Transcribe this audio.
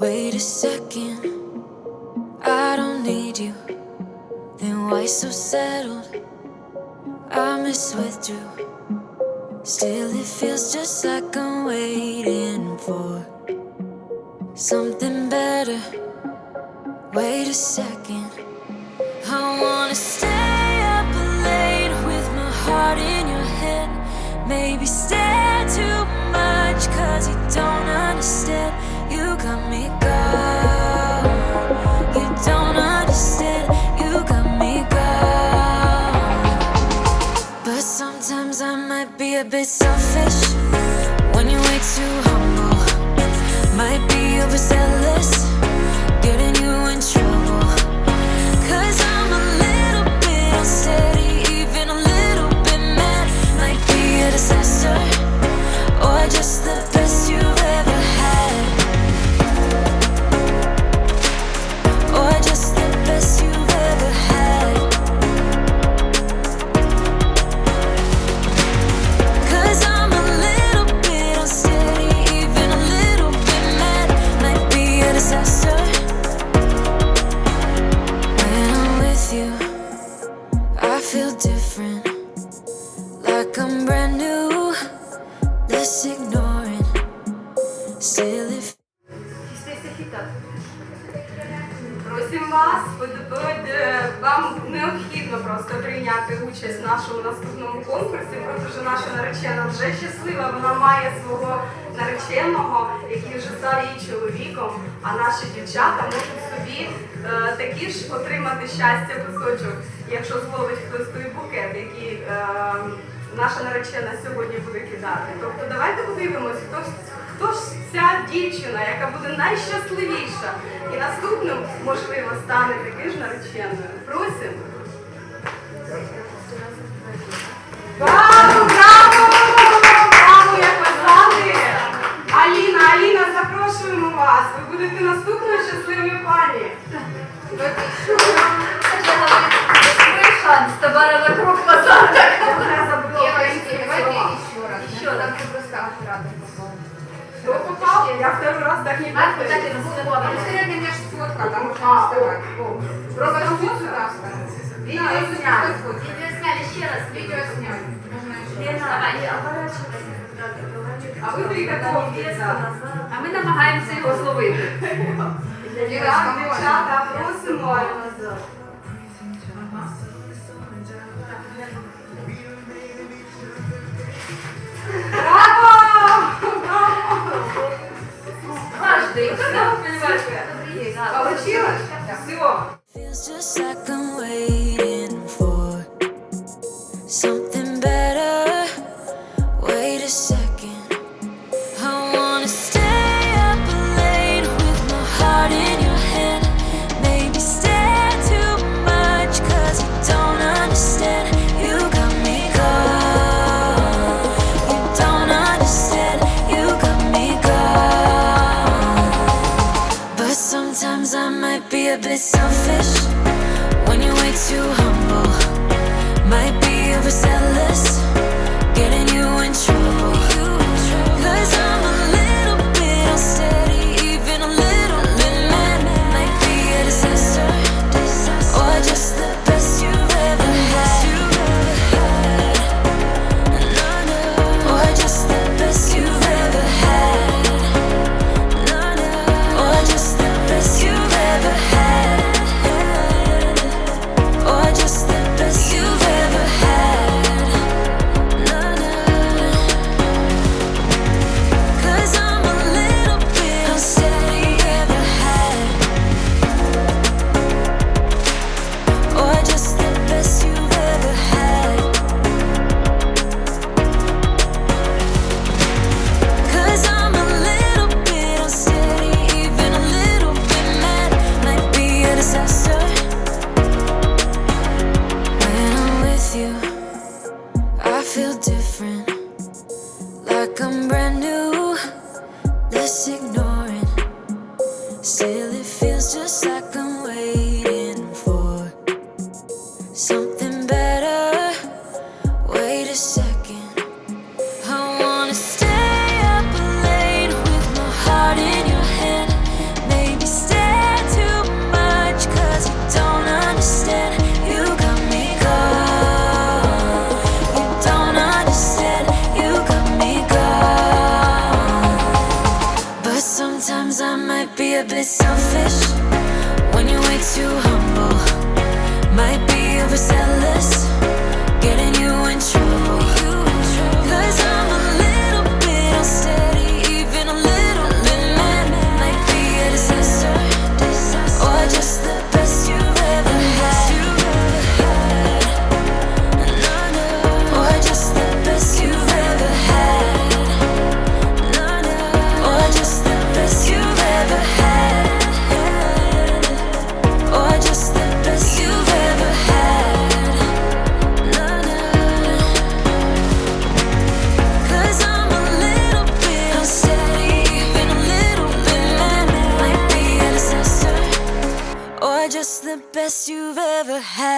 Wait a second, I don't need you. Then why so settled? I miss withdrew. Still, it feels just like I'm waiting for something better. Wait a second, I wanna stay Maybe stare too much, cause you don't understand. You got me gone. You don't understand. You got me gone. But sometimes I might be a bit selfish when you're way too humble. Might be overzealous, getting you in trouble. Прийняти участь в нашому наступному конкурсі, тому що наша наречена вже щаслива, вона має свого нареченого, який вже став її чоловіком, а наші дівчата можуть собі е, такі ж отримати щастя кусочок, якщо зловить хтось той букет, який е, наша наречена сьогодні буде кидати. Тобто давайте подивимось, хто ж Хто ж ця дівчина, яка буде найщасливіша і наступним, можливо, стане такою ж нареченою? Просимо. Браво, браво! Браво, як вас? Аліна, Аліна, запрошуємо вас. Ви будете наступною щасливою пані. шанс, товара вокруг базара. Я забула українські слова. еще раз. Там просто оператор попал. Я второй раз так не Марк, буду. кстати, ну слова. Ну, скорее, конечно, фотка, там можно вставать. Просто Если сняли. просто сняли еще раз. Видео сняли. А ви приготовтесь. А ми намагаємося його зловити. Так, дівчата, просимо. Каждый. Кто? Получилось? Все. Just like I'm waiting for something better. Wait a second. selfish. just say too hard have